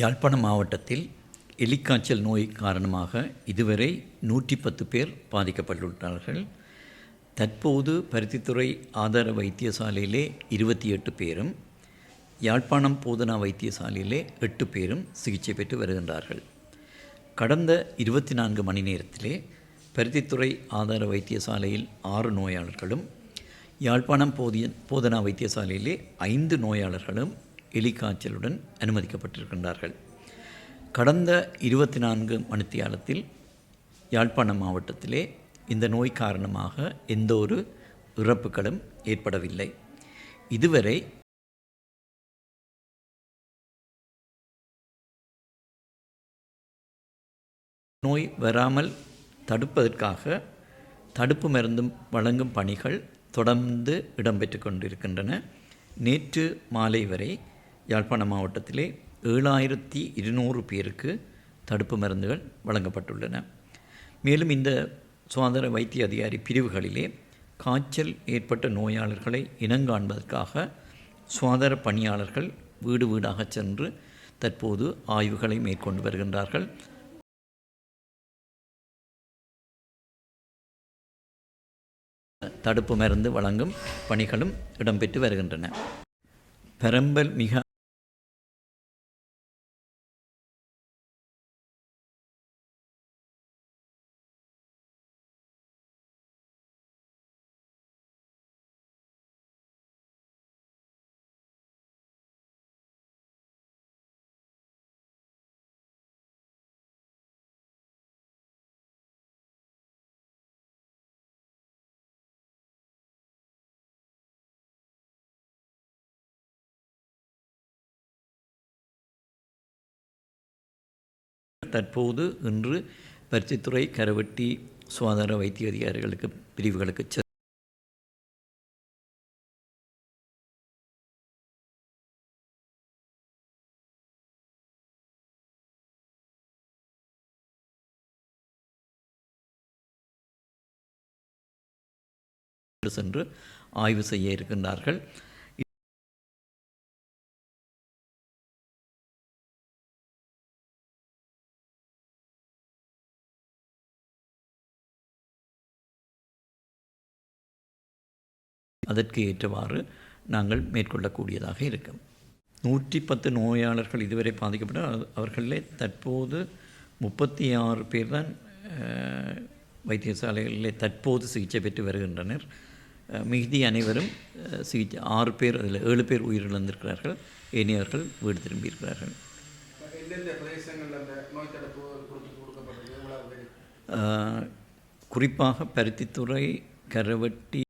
யாழ்ப்பாணம் மாவட்டத்தில் எலிக்காய்ச்சல் நோய் காரணமாக இதுவரை நூற்றி பத்து பேர் பாதிக்கப்பட்டுள்ளார்கள். தற்போது பருத்தித்துறை ஆதார வைத்தியசாலையிலே இருபத்தி எட்டு பேரும் யாழ்ப்பாணம் போதனா வைத்தியசாலையிலே எட்டு பேரும் சிகிச்சை பெற்று வருகின்றார்கள். கடந்த இருபத்தி நான்கு மணி நேரத்திலே பருத்தித்துறை ஆதார வைத்தியசாலையில் ஆறு நோயாளர்களும் யாழ்ப்பாணம் போதிய போதனா வைத்தியசாலையிலே ஐந்து நோயாளர்களும் எலிக்காய்ச்சலுடன் அனுமதிக்கப்பட்டிருக்கின்றார்கள். கடந்த இருபத்தி நான்கு மணித்தியாலத்தில் யாழ்ப்பாணம் மாவட்டத்திலே இந்த நோய் காரணமாக எந்த ஒரு இறப்புகளும் ஏற்படவில்லை. இதுவரை நோய் வராமல் தடுப்பதற்காக தடுப்பு மருந்தும் வழங்கும் பணிகள் தொடர்ந்து இடம்பெற்று கொண்டிருக்கின்றன. நேற்று மாலை வரை யாழ்ப்பாண மாவட்டத்திலே ஏழாயிரத்தி இருநூறு பேருக்கு தடுப்பு மருந்துகள் வழங்கப்பட்டுள்ளன. மேலும் இந்த சுகாதார வைத்திய அதிகாரி பிரிவுகளிலே காய்ச்சல் ஏற்பட்ட நோயாளர்களை இனங்காண்பதற்காக சுகாதார பணியாளர்கள் வீடு வீடாக சென்று தற்போது ஆய்வுகளை மேற்கொண்டு வருகின்றார்கள். தடுப்பு மருந்து வழங்கும் பணிகளும் இடம்பெற்று வருகின்றன. பெரம்பல் மிக தற்போது இன்று பருத்தித்துறை கரவெட்டி சுகாதார வைத்திய அதிகாரிகளுக்கு பிரிவுகளுக்கு செ சென்று ஆய்வு செய்ய இருக்கின்றார்கள். அதற்கு ஏற்றவாறு நாங்கள் மேற்கொள்ளக்கூடியதாக இருக்கும். நூற்றி பத்து நோயாளர்கள் இதுவரை பாதிக்கப்பட்ட அவர்களிலே தற்போது முப்பத்தி ஆறு பேர் தான் வைத்தியசாலைகளிலே தற்போது சிகிச்சை பெற்று வருகின்றனர். மிகுதி அனைவரும் சிகிச்சை ஆறு பேர் அதில் ஏழு பேர் உயிரிழந்திருக்கிறார்கள். ஏனையவர்கள் வீடு திரும்பியிருக்கிறார்கள். குறிப்பாக பருத்தித்துறை கரவட்டி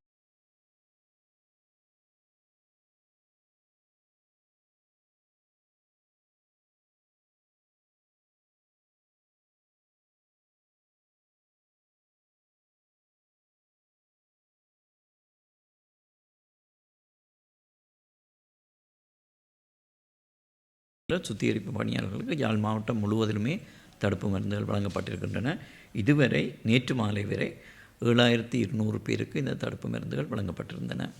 சுத்திகரிப்பு பணியாளர்களுக்கு யாழ் மாவட்டம் முழுவதிலுமே தடுப்பு மருந்துகள் வழங்கப்பட்டிருக்கின்றன. இதுவரை நேற்று மாலை வரை ஏழாயிரத்தி இருநூறு பேருக்கு இந்த தடுப்பு மருந்துகள் வழங்கப்பட்டிருந்தன.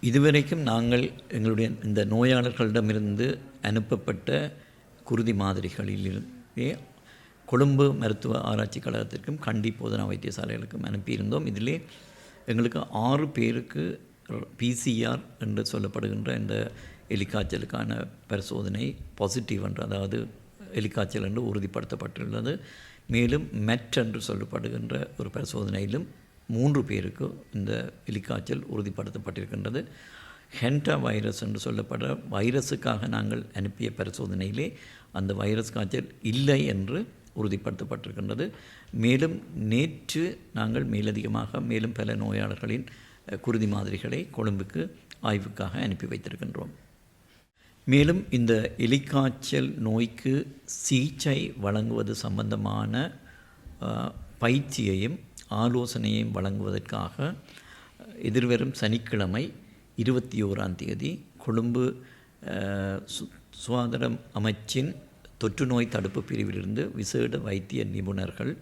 இதுவரைக்கும் நாங்கள் எங்களுடைய இந்த நோயாளர்களிடமிருந்து அனுப்பப்பட்ட குருதி மாதிரிகளிலிருந்தே கொழும்பு மருத்துவ ஆராய்ச்சி கழகத்திற்கும் கண்டி போதனா வைத்தியசாலைகளுக்கும் அனுப்பியிருந்தோம். இதிலே எங்களுக்கு ஆறு பேருக்கு பிசிஆர் என்று சொல்லப்படுகின்ற இந்த எலிக்காய்ச்சலுக்கான பரிசோதனை பாசிட்டிவ் என்று அதாவது எலிக்காய்ச்சல் என்று உறுதிப்படுத்தப்பட்டுள்ளது. மேலும் மெட் என்று சொல்லப்படுகின்ற ஒரு பரிசோதனையிலும் மூன்று பேருக்கு இந்த எலிக்காய்ச்சல் உறுதிப்படுத்தப்பட்டிருக்கின்றது. ஹென்டா வைரஸ் என்று சொல்லப்படுற வைரஸுக்காக நாங்கள் அனுப்பிய பரிசோதனையிலே அந்த வைரஸ் காய்ச்சல் இல்லை என்று உறுதிப்படுத்தப்பட்டிருக்கின்றது. மேலும் நேற்று நாங்கள் மேலதிகமாக மேலும் பல நோயாளர்களின் குருதி மாதிரிகளை கொழும்புக்கு ஆய்வுக்காக அனுப்பி வைத்திருக்கின்றோம். மேலும் இந்த எலிக்காய்ச்சல் நோய்க்கு சிகிச்சை வழங்குவது சம்பந்தமான பயிற்சியையும் ஆலோசனையையும் வழங்குவதற்காக எதிர்வரும் சனிக்கிழமை இருபத்தி ஓராம் தேதி கொழும்பு சு சுகாதாரம் அமைச்சின் தொற்று நோய் தடுப்பு பிரிவிலிருந்து விசேட வைத்திய நிபுணர்கள்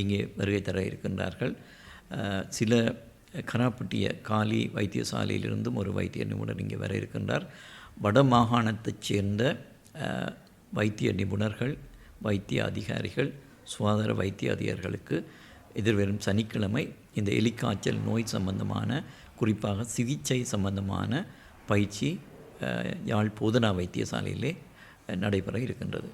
இங்கே வருகை தர இருக்கின்றார்கள். சில கராப்பட்டிய காலி வைத்தியசாலையிலிருந்தும் ஒரு வைத்திய நிபுணர் இங்கே வர இருக்கின்றார். வட மாகாணத்தைச் சேர்ந்த வைத்திய நிபுணர்கள் வைத்திய அதிகாரிகள் சுகாதார வைத்திய அதிகாரிகளுக்கு எதிர்வரும் சனிக்கிழமை இந்த எலிக்காய்ச்சல் நோய் சம்பந்தமான குறிப்பாக சிகிச்சை சம்பந்தமான பயிற்சி யாழ் போதனா வைத்தியசாலையிலே நடைபெற இருக்கின்றது.